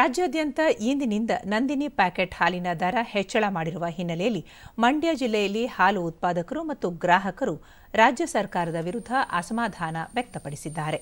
ರಾಜ್ಯಾದ್ಯಂತ ಇಂದಿನಿಂದ ನಂದಿನಿ ಪ್ಯಾಕೆಟ್ ಹಾಲಿನ ದರ ಹೆಚ್ಚಳ ಮಾಡಿರುವ ಹಿನ್ನೆಲೆಯಲ್ಲಿ ಮಂಡ್ಯ ಜಿಲ್ಲೆಯಲ್ಲಿ ಹಾಲು ಉತ್ಪಾದಕರು ಮತ್ತು ಗ್ರಾಹಕರು ರಾಜ್ಯ ಸರ್ಕಾರದ ವಿರುದ್ಧ ಅಸಮಾಧಾನ ವ್ಯಕ್ತಪಡಿಸಿದ್ದಾರೆ.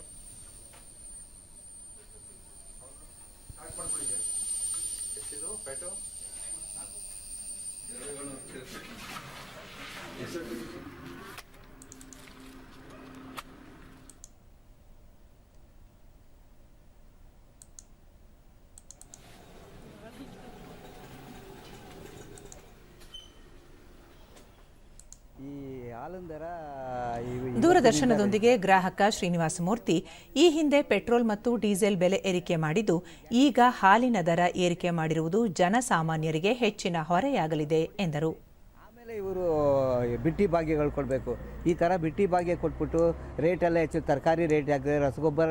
ದೂರದರ್ಶನದೊಂದಿಗೆ ಗ್ರಾಹಕ ಶ್ರೀನಿವಾಸ ಮೂರ್ತಿ ಈ ಹಿಂದೆ ಪೆಟ್ರೋಲ್ ಮತ್ತು ಡೀಸೆಲ್ ಬೆಲೆ ಏರಿಕೆ ಮಾಡಿದ್ದು ಈಗ ಹಾಲಿನ ದರ ಏರಿಕೆ ಮಾಡಿರುವುದು ಜನಸಾಮಾನ್ಯರಿಗೆ ಹೆಚ್ಚಿನ ಹೊರೆಯಾಗಲಿದೆ ಎಂದರು. ಆಮೇಲೆ ಇವರು ಬಿಟ್ಟಿ ಭಾಗ್ಯಗಳು ಕೊಡಬೇಕು. ಈ ಥರ ಬಿಟ್ಟಿ ಭಾಗ್ಯ ಕೊಟ್ಬಿಟ್ಟು ರೇಟೆಲ್ಲ ಹೆಚ್ಚು ತರಕಾರಿ ರೇಟ್ ಆಗಿದೆ ರಸಗೊಬ್ಬರ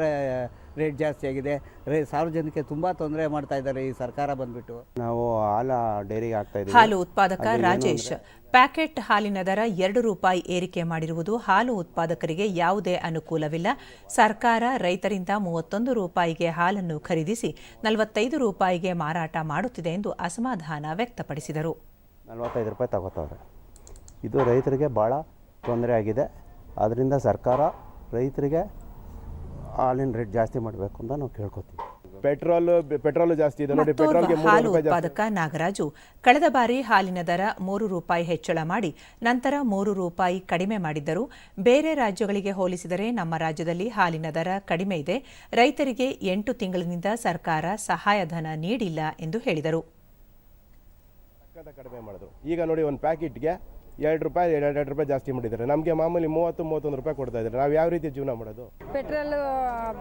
ರೇಟ್ ಜಾಸ್ತಿ ಆಗಿದೆ. ರೇ ಸಾರ್ವಜನಿಕರಿಗೆ ತುಂಬ ತೊಂದರೆ ಮಾಡ್ತಾ ಇದ್ದಾರೆ ಈ ಸರ್ಕಾರ ಬಂದ್ಬಿಟ್ಟು. ನಾವು ಹಾಲ ಡೈರಿಗೆ ಹಾಕ್ತಾ ಇದ್ದೀವಿ. ಹಾಲು ಉತ್ಪಾದಕ ರಾಜೇಶ್ ಪ್ಯಾಕೆಟ್ ಹಾಲಿನ ದರ ಎರಡು ರೂಪಾಯಿ ಏರಿಕೆ ಮಾಡಿರುವುದು ಹಾಲು ಉತ್ಪಾದಕರಿಗೆ ಯಾವುದೇ ಅನುಕೂಲವಿಲ್ಲ. ಸರ್ಕಾರ ರೈತರಿಂದ ಮೂವತ್ತೊಂದು ರೂಪಾಯಿಗೆ ಹಾಲನ್ನು ಖರೀದಿಸಿ ನಲವತ್ತೈದು ರೂಪಾಯಿಗೆ ಮಾರಾಟ ಮಾಡುತ್ತಿದೆ ಎಂದು ಅಸಮಾಧಾನ ವ್ಯಕ್ತಪಡಿಸಿದರು. ನಲ್ವತ್ತೈದು ರೂಪಾಯಿ ತಗೋತಾವ್ರೆ. ಇದು ರೈತರಿಗೆ ಭಾಳ ತೊಂದರೆ ಆಗಿದೆ. ಅದರಿಂದ ಸರ್ಕಾರ ರೈತರಿಗೆ ಹಾಲಿನ ರೇಟ್ ಜಾಸ್ತಿ ಮಾಡಬೇಕು ಅಂತ ನಾವು ಕೇಳ್ಕೊತೀವಿ. ಪೆಟ್ರೋಲ್ ಪೆಟ್ರೋಲ್ ಜಾಸ್ತಿ ಇದೆ ನೋಡಿ ಪೆಟ್ರೋಲ್ಗೆ ಮೂರು ಹಾಲು ರೂಪಾಯಿ ಜಾಸ್ತಿ. ಉತ್ಪಾದಕ ನಾಗರಾಜು ಕಳೆದ ಬಾರಿ ಹಾಲಿನ ದರ ಮೂರು ರೂಪಾಯಿ ಹೆಚ್ಚಳ ಮಾಡಿ ನಂತರ ಮೂರು ರೂಪಾಯಿ ಕಡಿಮೆ ಮಾಡಿದ್ದರು. ಬೇರೆ ರಾಜ್ಯಗಳಿಗೆ ಹೋಲಿಸಿದರೆ ನಮ್ಮ ರಾಜ್ಯದಲ್ಲಿ ಹಾಲಿನ ದರ ಕಡಿಮೆ ಇದೆ. ರೈತರಿಗೆ ಎಂಟು ತಿಂಗಳಿನಿಂದ ಸರ್ಕಾರ ಸಹಾಯಧನ ನೀಡಿಲ್ಲ ಎಂದು ಹೇಳಿದರು. ಕಡಿಮೆ ಮಾಡಿದ್ರು. ಈಗ ನೋಡಿ ಒಂದು ಪ್ಯಾಕೆಟ್ಗೆ ಎರಡು ರೂಪಾಯಿ ಎರಡು ಎರಡು ರೂಪಾಯಿ ಜಾಸ್ತಿ ಮಾಡಿದ್ದಾರೆ. ನಮಗೆ ಮಾಮೂಲಿ ಮೂವತ್ತು ಮೂವತ್ತೊಂದು ರೂಪಾಯಿ ಕೊಡ್ತಾ ಇದ್ದಾರೆ. ನಾವು ಯಾವ ರೀತಿ ಜೀವನ ಮಾಡೋದು? ಪೆಟ್ರೋಲ್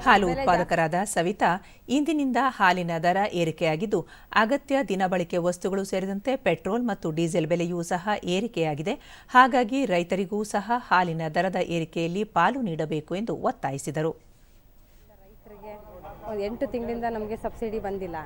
ಹಾಲು ಉತ್ಪಾದಕರಾದ ಸವಿತಾ ಇಂದಿನಿಂದ ಹಾಲಿನ ದರ ಏರಿಕೆಯಾಗಿದ್ದು ಅಗತ್ಯ ದಿನಬಳಕೆ ವಸ್ತುಗಳು ಸೇರಿದಂತೆ ಪೆಟ್ರೋಲ್ ಮತ್ತು ಡೀಸೆಲ್ ಬೆಲೆಯೂ ಸಹ ಏರಿಕೆಯಾಗಿದೆ. ಹಾಗಾಗಿ ರೈತರಿಗೂ ಸಹ ಹಾಲಿನ ದರದ ಏರಿಕೆಯಲ್ಲಿ ಪಾಲು ನೀಡಬೇಕು ಎಂದು ಒತ್ತಾಯಿಸಿದರು. ಎಂಟು ತಿಂಗಳಿಂದ ನಮಗೆ ಸಬ್ಸಿಡಿ ಬಂದಿಲ್ಲ.